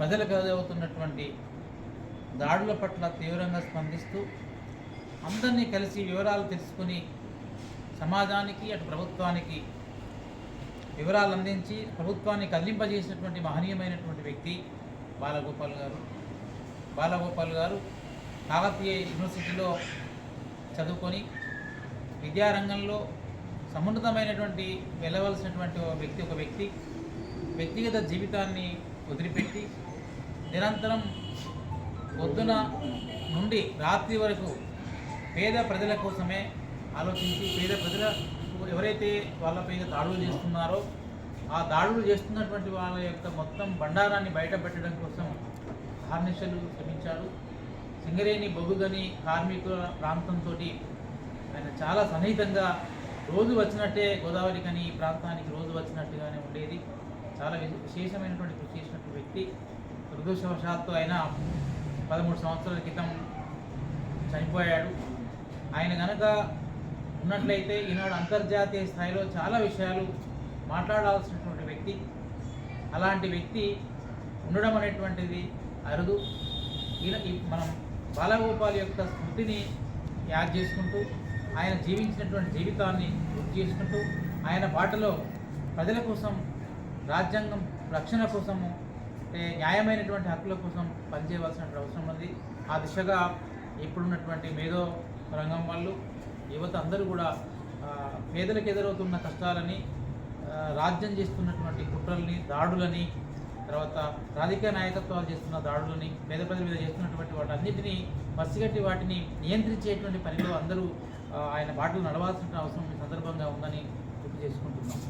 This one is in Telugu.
ప్రజలకు ఎదురవుతున్నటువంటి దాడుల పట్ల తీవ్రంగా స్పందిస్తూ అందరినీ కలిసి వివరాలు తెలుసుకుని సమాజానికి అటు ప్రభుత్వానికి వివరాలు అందించి ప్రభుత్వాన్ని కదిలింపజేసినటువంటి మహనీయమైనటువంటి వ్యక్తి బాలగోపాల్ గారు. బాలగోపాల్ గారు కాకతీయ యూనివర్సిటీలో చదువుకొని విద్యారంగంలో సమున్నతమైనటువంటి వెళ్ళవలసినటువంటి వ్యక్తి ఒక వ్యక్తి వ్యక్తిగత జీవితాన్ని వదిలిపెట్టి నిరంతరం పొద్దున నుండి రాత్రి వరకు పేద ప్రజల కోసమే ఆలోచించి పేద ప్రజల ఎవరైతే వాళ్ళపై దాడులు చేస్తున్నారో ఆ దాడులు చేస్తున్నటువంటి వాళ్ళ యొక్క మొత్తం బండారాన్ని బయట పెట్టడం కోసం హార్నిషలు శ్రమించాడు సింగరేణి బొగుగని కార్మికుల ప్రాంతంతో ఆయన చాలా సన్నిహితంగా రోజు వచ్చినట్టే గోదావరి కానీ ఈ ప్రాంతానికి రోజు వచ్చినట్టుగానే ఉండేది. చాలా విశేషమైనటువంటి కృషి చేసినటువంటి వ్యక్తి. దురదృష్టవశాత్తు ఆయన పదమూడు సంవత్సరాల క్రితం చనిపోయాడు. ఆయన కనుక ఉన్నట్లయితే ఈనాడు అంతర్జాతీయ స్థాయిలో చాలా విషయాలు మాట్లాడాల్సినటువంటి వ్యక్తి. అలాంటి వ్యక్తి ఉండడం అనేటువంటిది అరుదు. ఈయన ఈ- మనం బాలగోపాల్ యొక్క స్మృతిని యాద్ చేసుకుంటూ ఆయన జీవించినటువంటి జీవితాన్ని గుర్తు చేసుకుంటూ ఆయన బాటలో ప్రజల కోసం రాజ్యాంగం రక్షణ కోసము న్యాయమైనటువంటి హక్కుల కోసం పనిచేయవలసినటువంటి అవసరం ఉంది. ఆ దిశగా ఇప్పుడున్నటువంటి మేధో రంగం వాళ్ళు యువత అందరూ కూడా పేదలకు ఎదురవుతున్న కష్టాలని రాజ్యం చేస్తున్నటువంటి కుట్రల్ని దాడులని తర్వాత రాజకీయ నాయకత్వాలు చేస్తున్న దాడులని పేద ప్రజల మీద చేస్తున్నటువంటి వాటన్నిటిని పసిగట్టి వాటిని నియంత్రించేటువంటి పనిలో అందరూ ఆయన బాటలు నడవాల్సిన అవసరం ఈ సందర్భంగా ఉందని గుర్తు చేసుకుంటున్నాం.